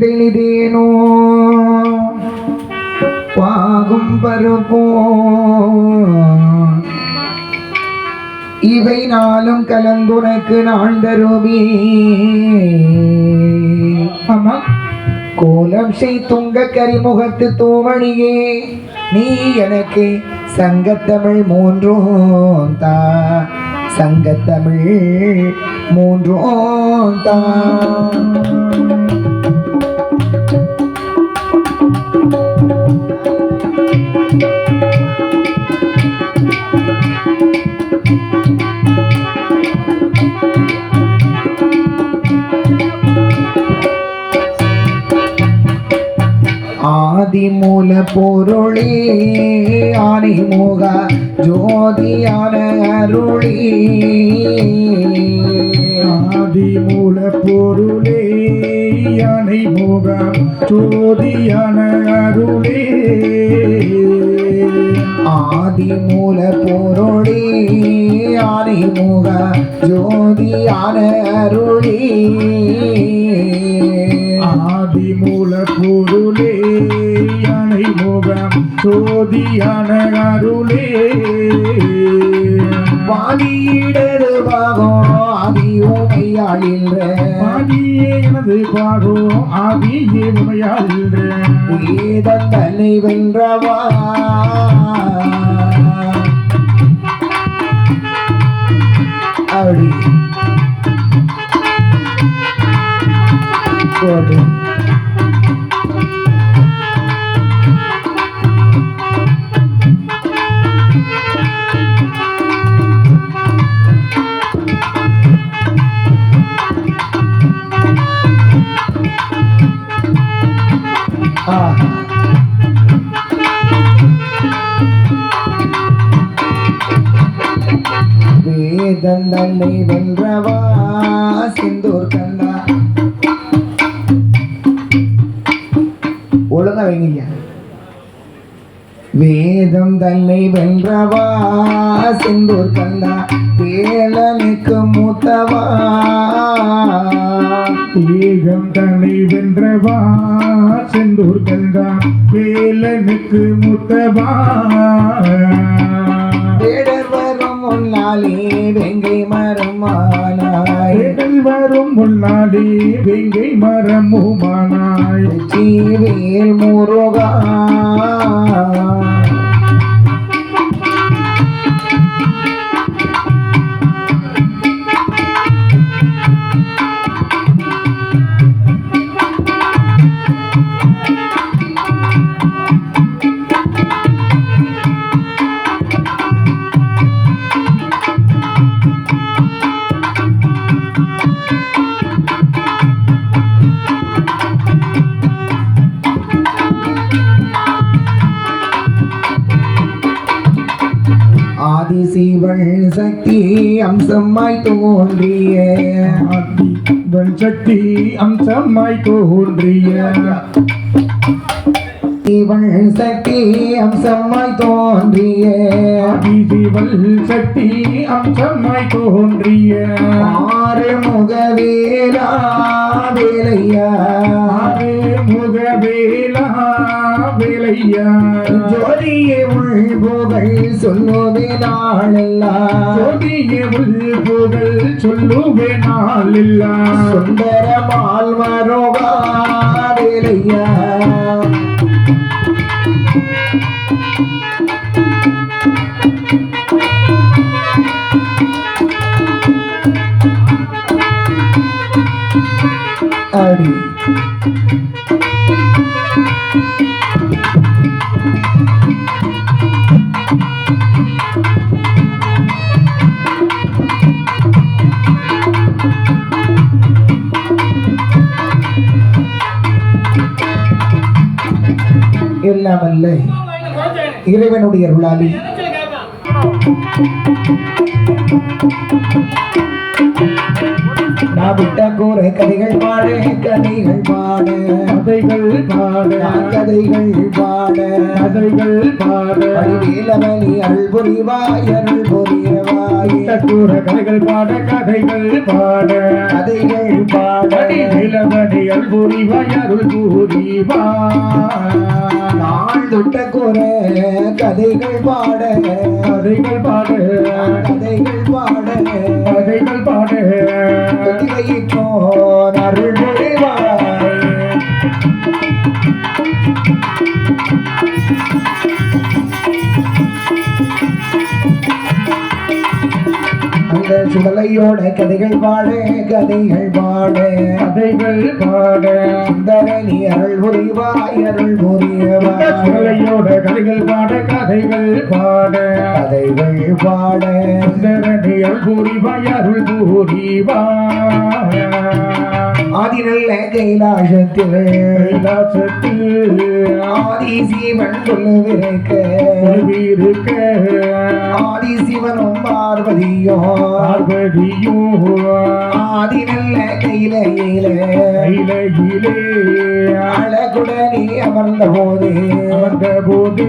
ತಿಳಿದೇನೋ பாகும் பருப்போ இவை நாளும் கலந்துனக்கு நான் தருமே ஆமா கோலம் செய் துங்க கரிமுகத்து தோமணியே நீ எனக்கு சங்கத்தமிழ் மூன்றோம் தா சங்கத்தமிழ் மூன்றோம் தா ஆதிமூல பொருளே ஆணிமுக ஜோதியான அருளே. ஆதி மூல பொருளே யானை முகம் ஜோதியான அருளே. ஆதி மூல பொருளே யானை ஆணிமுக ஜோதியான அருளே. ஆதி மூல பொருளே யானை முகம் ஜோதியான அருளே. வாதியிடது பாகம் ஆதி உமையாளின்ற ஆதியே எனது ஆதியே உமையாள் வேதத்தனை வென்றவா? அப்படி. போடு. வேதம் தன்னை வென்றவா? சிந்தூர் கண்டா ஒழுங்கா வைங்க. வேதம் தன்னை வென்றவா? சிந்தூர் கண்டா வேலனுக்கு மூத்தவா? ஏகம் தன்னை வென்றவா? செந்தூர் கண்டா வேலனுக்கு மூத்தவா? முன்னாலே வெங்கை மரமானாய் வேடல் வரும் முன்னாடி வெங்கை மரமுமானாய் வெற்றிவேல் முருகா. ஆதிசிவள் சக்தி அம்சமாய் தோன்றிய. ஆதி வன் சக்தி அம்சமாய் தோன்றிய. சிவள் சக்தி அம்சமாய் தோன்றிய. ஆதிசிவல் சக்தி அம்சமாய் தோன்றிய ஆறு முகவேலா வேலையா? முகவேலா வேலையா? ஜோதியே உள் புகழ் சொல்லுவே நாளெல்லாம் ஜோதிய உள் புகழ் சொல்லுவே நாளில்லா? சுந்தரமால் மரோகா வேலையா? எல்லாம் அல்ல இறைவனுடைய அருளாளி நான் விட்ட கூரை கதைகள் பாட கதைகள் பாட கதைகள் பாட கதைகள் பாட கதைகள் பாட வேலவனி அருள் புரிவாய் அருள் புரியவாய் கூற கதைகள் பாட கதைகள் பாட கதைகள் பாட அடி அருள் புரிவாய் அருள் புரிவாய் நாள் தொட்ட குற கதைகள் பாட கதைகள் பாடு கதைகள் பாட கதைகள் பாடு வைத்தோர் அந்த சுடலையோட கதைகள் பாட கதைகள் பாட கதைகள் பாடு சுந்தரணி அருள் புரிவாய் அருள் புரியவாய் சுடலையோட கதைகள் பாட கதைகள் பாடு கதைகள் பாட சுந்தரணி அருள் புரிவாய் அருள் புரிவாய். ஆதி நல்ல கைலாசத்தில். கைலாசத்தில். ஆதி சிவன் சொல்லுவிருக்க இருக்க ஆதி சிவனும் பார்வதியும் பார்வதியோ. ஆதி நல்ல கையில கைலையிலே அழகுடனே அமர்ந்த போது அமர்ந்த போது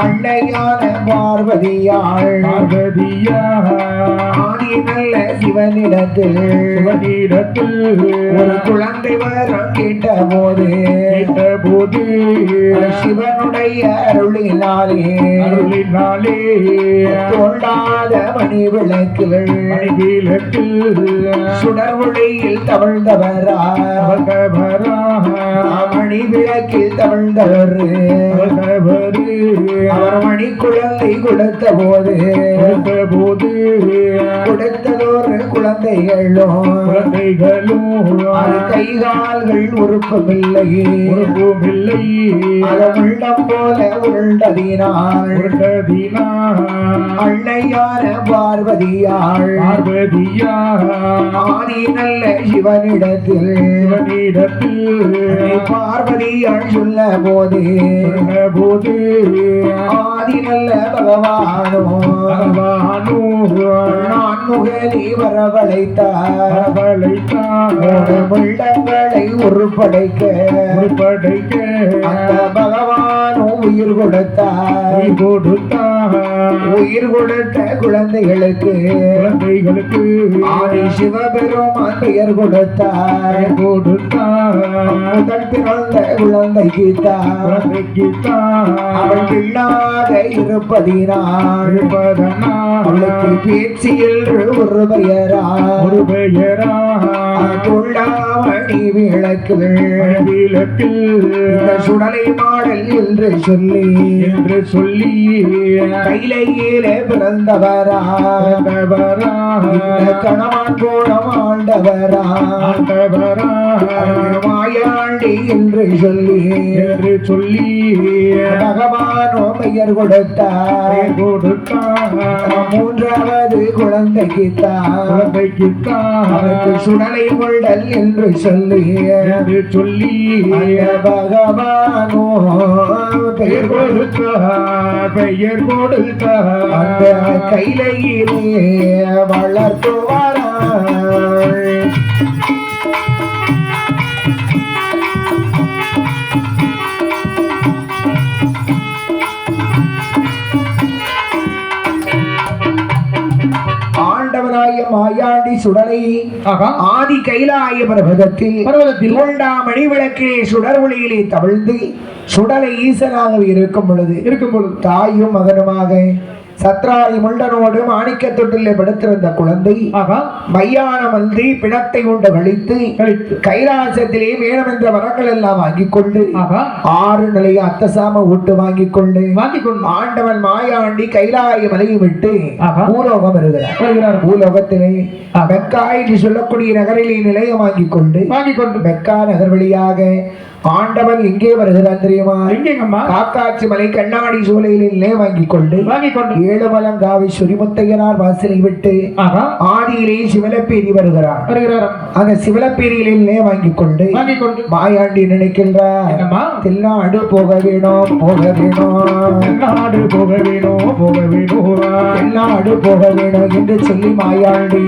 அன்னையான பார்வதியாள். பார்வதியா ஆதி நல்ல சிவனிடத்தில். சிவனிடத்தில். ஒரு குழந்தை வரம் கேட்ட போது கேட்ட போது சிவனுடைய அருளினாலே. அருளினாலே. தோண்டாத மணி விளக்குகள் மணிவீலத்தில் சுடர் ஒளியில் தவழ்ந்தவரா. மணி விளக்கில் தவழ்ந்தவர். அவர் மணி குழந்தை கொடுத்த போது போது கொடுத்ததொரு குழந்தைகளும் குழந்தைகளும் அது கைகால்கள் உறுப்பமில்லை. உருவமில்லை அதன் போல உருண்டதினாள் உருண்டதினா அன்னையான பார்வதியாள் பார்வதியா ஆதி நல்ல சிவனிடத்தில் சிவனிடத்தில் பார்வதியாள் சொல்ல போது. போது ஆதி நல்ல பகவானோ. பகவானோ நான் முகலி வரவழைத்தார். உள்ளங்களை உருப்படைக்க. படைக்க அந்த பகவானும் உயிர் கொடுத்தார் கொடுத்தான் உயிர் கொடுத்த குழந்தைகளுக்கு குழந்தைகளுக்கு ஆதி சிவபெருமான் பெயர் கொடுத்தார் கொடுத்தான் முதல் பிறந்த குழந்தைக்கு தான் குழந்தைக்கு அவள் பிள்ளாக இருப்பதினால் அவளுக்கு பேச்சு என்று ஒரு பெயரா ஒரு பெயரா துள்ளாமணி விளக்குகள் விளக்கில் இந்த சுடலை மாடல் என்று சொல்லி என்று சொல்லி கையிலே பிறந்தவரா கணவான் போலம் ஆண்டவரா ஆண்டவரா மாயாண்டி என்று சொல்லி என்று சொல்லி பகவானோ பெயர் கொடுத்தார். கொடுத்தான் மூன்றாவது குழந்தைக்கு தான் குழந்தைக்கு அவருக்கு சுடலை கொண்டல் என்று சொல்லி என்று சொல்லி பகவானோ பெயர் பெயர் கொடுத்தார் அந்த கைலையிலே கையிலே ஆண்டவனாய மாயாண்டி சுடலை ஆதி கைலாய பர்வதத்தில் பர்வதத்தில் மணி விளக்கிலே சுடர் ஒளியிலே தவிழ்ந்து சுடலை ஈசனாக இருக்கும் பொழுது இருக்கும் பொழுது. தாயும் மகனுமாக சத்ராரி முண்டனோடு மாணிக்க தொட்டிலே படுத்திருந்த குழந்தை மையானம் அன்றி பிணத்தை கொண்டு கழித்து கைலாசத்திலே வேணும் என்ற வரங்கள் எல்லாம் வாங்கிக் கொண்டு ஆறு நிலைய அத்தசாம ஊட்டு வாங்கிக் கொண்டு வாங்கிக் கொண்டு. ஆண்டவன் மாயாண்டி கைலாய மலையை விட்டு. பூலோகம் வருகிறார். வருகிறார். பூலோகத்திலே மெக்கா என்று சொல்லக்கூடிய நகரிலே நிலையம் வாங்கிக் கொண்டு வாங்கிக் கொண்டு. மெக்கா நகர் வழியாக ஆண்டவன் எங்கே வருகிறான் தெரியுமா? காக்காட்சி மலை கண்ணாடி சூளையிலே நிலை வாங்கிக் கொண்டு வாங்கிக் கொண்டு ஏழுமலங்காவி சுரிமுத்தையனார் வாசலை விட்டு ஆகா ஆதியிலே சிவலப்பேரி வருகிறார். வருகிறார் அந்த சிவலப்பேரியிலே நிலை வாங்கிக் கொண்டு வாங்கிக் கொண்டு மாயாண்டி நினைக்கின்றார். தென்னாடு போக வேணும் போக வேணும் நாடு போக வேணும் போக வேணும் தென்னாடு போக வேணும் என்று சொல்லி மாயாண்டி.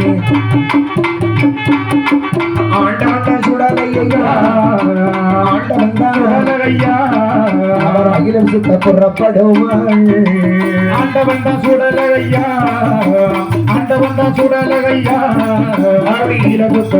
தான் சுடலையா அவர் அகிலம் சுத்த புறப்படுவாள் ஆண்டவன் தான் சுடலையா? ஆண்டவன் தான் சுடலையா? அருகில புத்த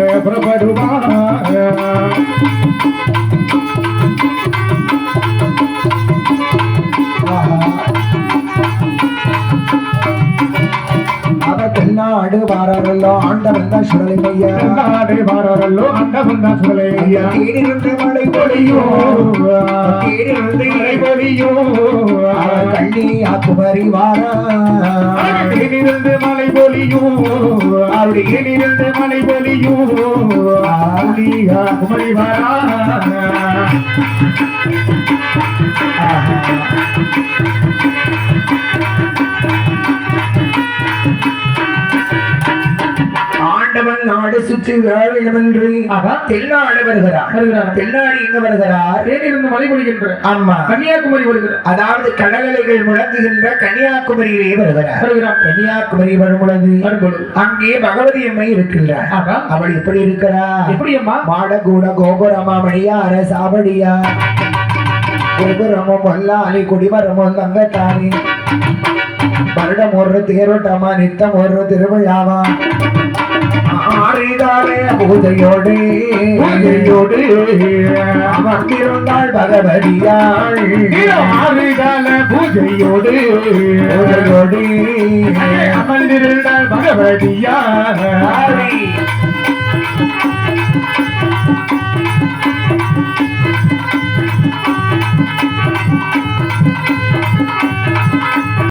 புறப்படுவான் ஆண்ட வந்த சுடலைமையா? நாடு வாரல்லோ அண்டவந்த சுலையா தேடிருந்த மழை பொழியோ? தேடிருந்த மலை பொழியோ? அவர் கண்ணியா குமரி வாரா? இருந்து மலை பொழியோ? இருந்து மலை பொழியோ? ஆலியா குமரி வரா? ஆண்டவன் நாடு சுற்றி ஆஹா. தென்னாடு வருகிறார். வருகிறார். தென்னாடு எங்க வருகிறார்? தேனிலிருந்து மலை பொழிகின்ற ஆமா. கன்னியாகுமரி வருகிறார். அதாவது கடலலைகள் முழங்குகின்ற கன்னியாகுமரியிலே வருகிறார். வருகிறார். கன்னியாகுமரி வரும் பொழுது வரும்பொழுது. அங்கே பகவதி அம்மை இருக்கின்றார். அவள் எப்படி இருக்கிறார் எப்படி அம்மா மாடகூட கோபுரமா மணியார சாவடியா கோபுரமும் வல்லாலி குடிமரமும் தங்கத்தானி வருடம் ஒரு தேரோட்டமா நித்தம் ஒரு திருவிழாவா? ஆறிதாலே பூஜையோடு அமர்ந்திருந்தாள் பகவதியாள். ஆறுகால பூஜையோடு பூஜையோடு. அமர்ந்திருந்தாள் பகவதியா ஆடி